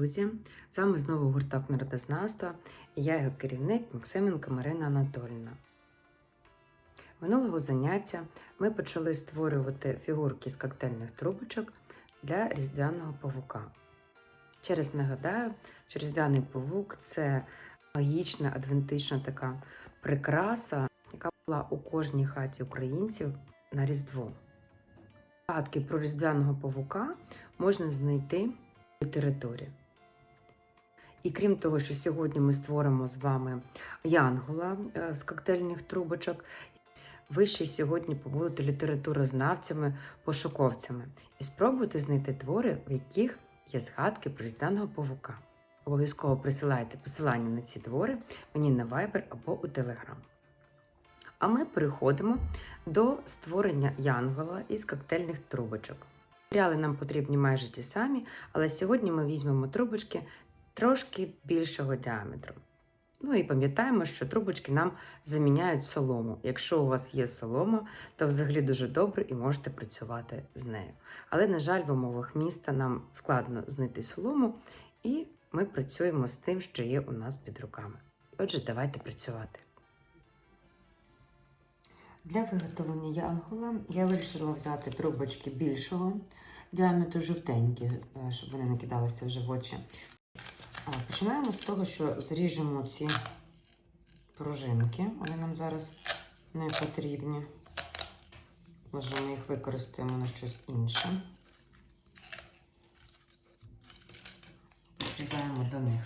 друзі! З вами знову гурток народознавства і я його керівник Максименко Марина Анатольевна. Минулого заняття ми почали створювати фігурки з коктейльних трубочок для різдвяного павука. Через нагадаю, що різдвяний павук це магічна, адвентична така прикраса, яка була у кожній хаті українців на Різдво. Згадки про різдвяного павука можна знайти в літературі. І крім того, що сьогодні ми створимо з вами янгола е, з коктейльних трубочок, ви ще сьогодні побудете літературознавцями, пошуковцями і спробуйте знайти твори, в яких є згадки про різдвяного павука. Обов'язково присилайте посилання на ці твори мені на Viber або у Telegram. А ми переходимо до створення янгола із коктейльних трубочок. Матеріали нам потрібні майже ті самі, але сьогодні ми візьмемо трубочки трошки більшого діаметру. Ну і пам'ятаємо, що трубочки нам заміняють солому. Якщо у вас є солома, то взагалі дуже добре і можете працювати з нею. Але, на жаль, в умовах міста нам складно знайти солому, і ми працюємо з тим, що є у нас під руками. Отже, давайте працювати. Для виготовлення янгола я вирішила взяти трубочки більшого діаметру жовтенькі, е, щоб вони не кидалися вже в очі. А, Починаємо з того, що зріжемо ці пружинки. Вони нам зараз не потрібні. Може, ми їх використаємо на щось інше. Підрізаємо до них.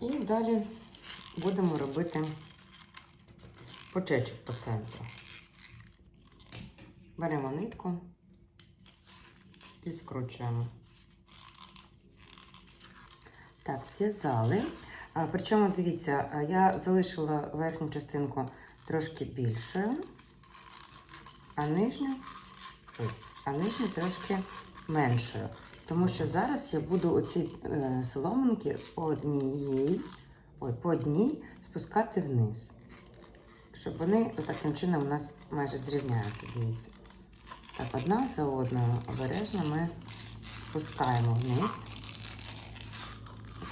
І далі будемо робити почечок по центру. Беремо нитку і скручуємо. Так, зв'язали. А, Причому, дивіться, я залишила верхню частинку трошки більшою, а нижню, а нижню трошки меншою. Тому що зараз я буду оці е, соломинки одній, ой, по одній спускати вниз. Щоб вони таким чином у нас майже зрівняються, дивіться. Так, одна за одною обережно ми спускаємо вниз.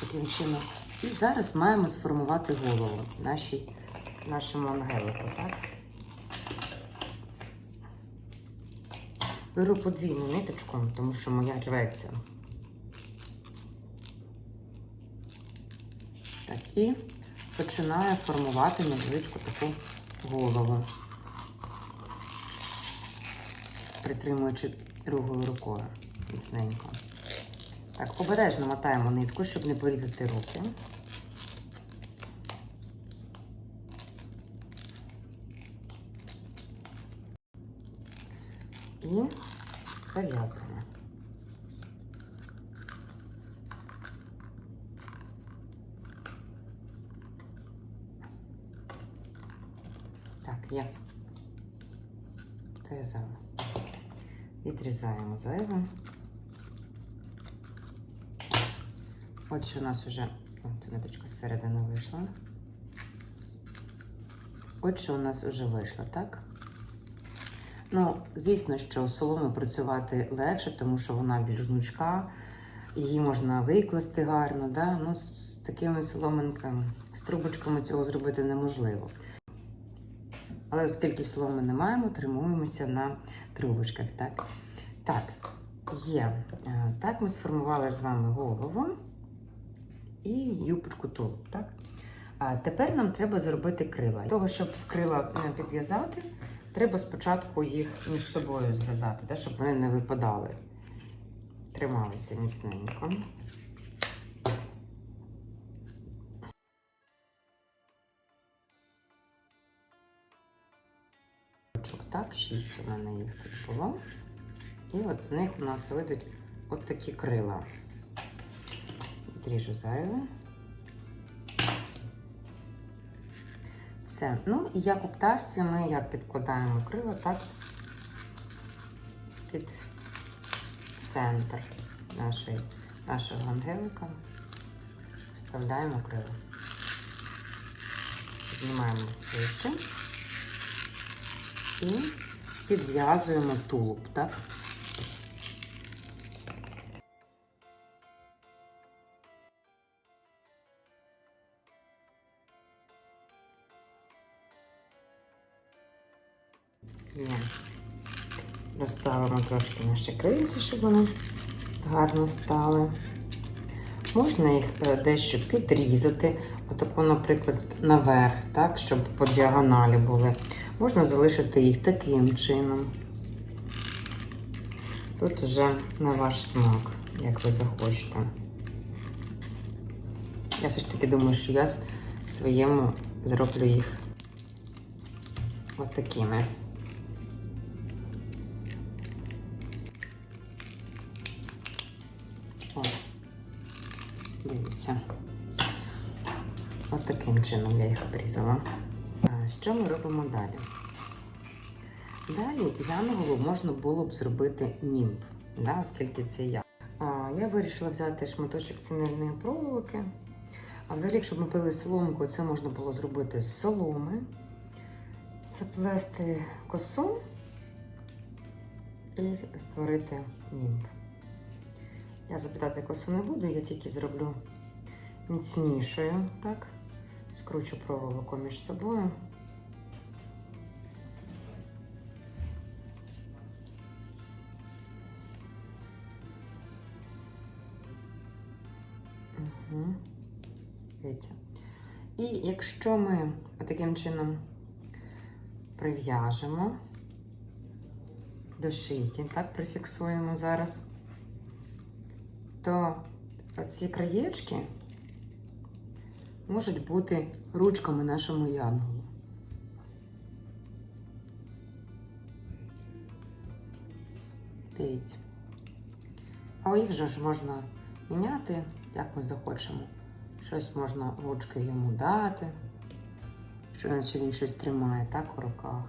Таким чином. І зараз маємо сформувати голову нашій, нашому ангелику. Так? Беру подвійну ниточку, тому що моя рветься. Так, і починаю формувати невеличку таку голову, притримуючи другою рукою міцненько. Так, обережно мотаємо нитку, щоб не порізати руки. І зав'язуємо. Так, є. Зав'язали. Відрізаємо зайве. От що у нас вже, ця ниточка зсередини вийшла. От що у нас вже вийшло, так? Ну, звісно, що соломи працювати легше, тому що вона більш гнучка, її можна викласти гарно. Да? Ну, з такими соломинками, з трубочками цього зробити неможливо. Але оскільки соломи не маємо, тримуємося на трубочках. Так, так є. Е, Так, ми сформували з вами голову і юбочку тулуб. Так? А тепер нам треба зробити крила. Для того, щоб крила е, підв'язати, треба спочатку їх між собою зв'язати, щоб вони не випадали. Трималися міцненько. Так, шість у мене їх тут було. І от з них у нас вийдуть от такі крила. Відріжу зайве. Все. Ну і як у пташці ми як підкладаємо крила, так під центр нашої, нашого ангелика вставляємо крила. Піднімаємо вище і підв'язуємо тулуб, так? Розправимо трошки наші крильці, щоб вони гарно стали. Можна їх е, дещо підрізати, отаку, наприклад, наверх, так, щоб по діагоналі були. Можна залишити їх таким чином. Тут вже на ваш смак, як ви захочете. Я все ж таки думаю, що я с- своєму зроблю їх ось такими. Дивіться. От таким чином я їх обрізала. Що ми робимо далі? Далі янголу можна було б зробити німб, да, оскільки це я. А, я вирішила взяти шматочок синельної проволоки. А взагалі, якщо б ми пили соломку, це можна було зробити з соломи, заплести косу і створити німб. Я запитати косу не буду, я тільки зроблю міцнішою, так? Скручу проволоку між собою. Дивіться. І якщо ми таким чином прив'яжемо до шийки, так, прифіксуємо зараз, то ці краєчки можуть бути ручками нашому янголу. Дивіться. А їх же ж можна міняти, як ми захочемо. Щось можна ручки йому дати, що наче він щось тримає, так, у руках.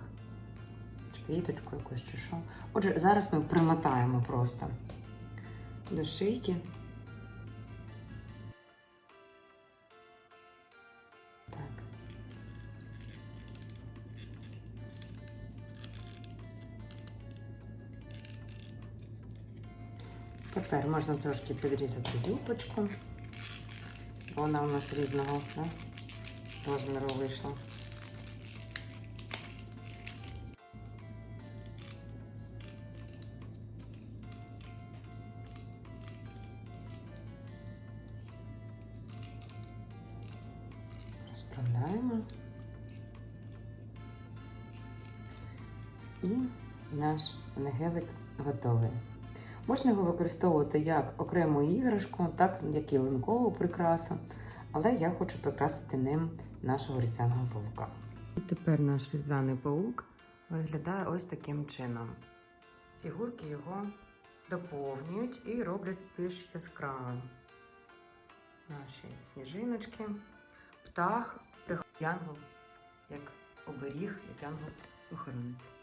Квіточку якусь чи що. Отже, зараз ми примотаємо просто до шийки. Так. Тепер можна трошки підрізати юбочку. бо Вона у нас різного да? розміру вийшла. Розправляємо. І наш ангелик готовий. Можна його використовувати як окрему іграшку, так як і линкову прикрасу, але я хочу прикрасити ним нашого різдвяного павука. І тепер наш різдвяний павук виглядає ось таким чином. Фігурки його доповнюють і роблять більш яскравим. Наші сніжиночки, птах, янгол, як оберіг, як янгол охоронець.